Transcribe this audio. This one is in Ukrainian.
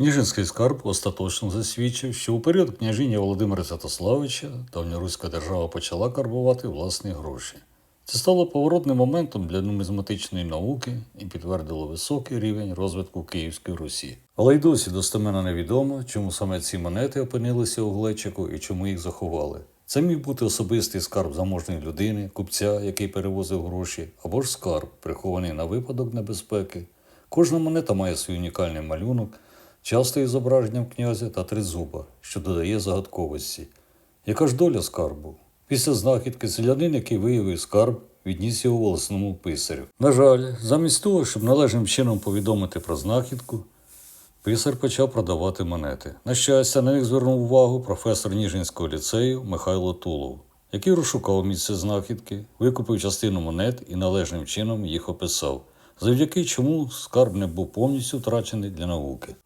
Ніжинський скарб остаточно засвідчив, що у період княжіння Володимира Святославича давньоруська держава почала карбувати власні гроші. Це стало поворотним моментом для нумізматичної науки і підтвердило високий рівень розвитку Київської Русі. Але й досі достеменно невідомо, чому саме ці монети опинилися у глечику і чому їх заховали. Це міг бути особистий скарб заможної людини, купця, який перевозив гроші, або ж скарб, прихований на випадок небезпеки. Кожна монета має свій унікальний малюнок, часто із зображенням князя та тризуба, що додає загадковості. Яка ж доля скарбу? Після знахідки селянин, який виявив скарб, відніс його волосному писарю. На жаль, замість того, щоб належним чином повідомити про знахідку, писар почав продавати монети. На щастя, на них звернув увагу професор Ніжинського ліцею Михайло Тулов, який розшукав місце знахідки, викупив частину монет і належним чином їх описав, завдяки чому скарб не був повністю втрачений для науки.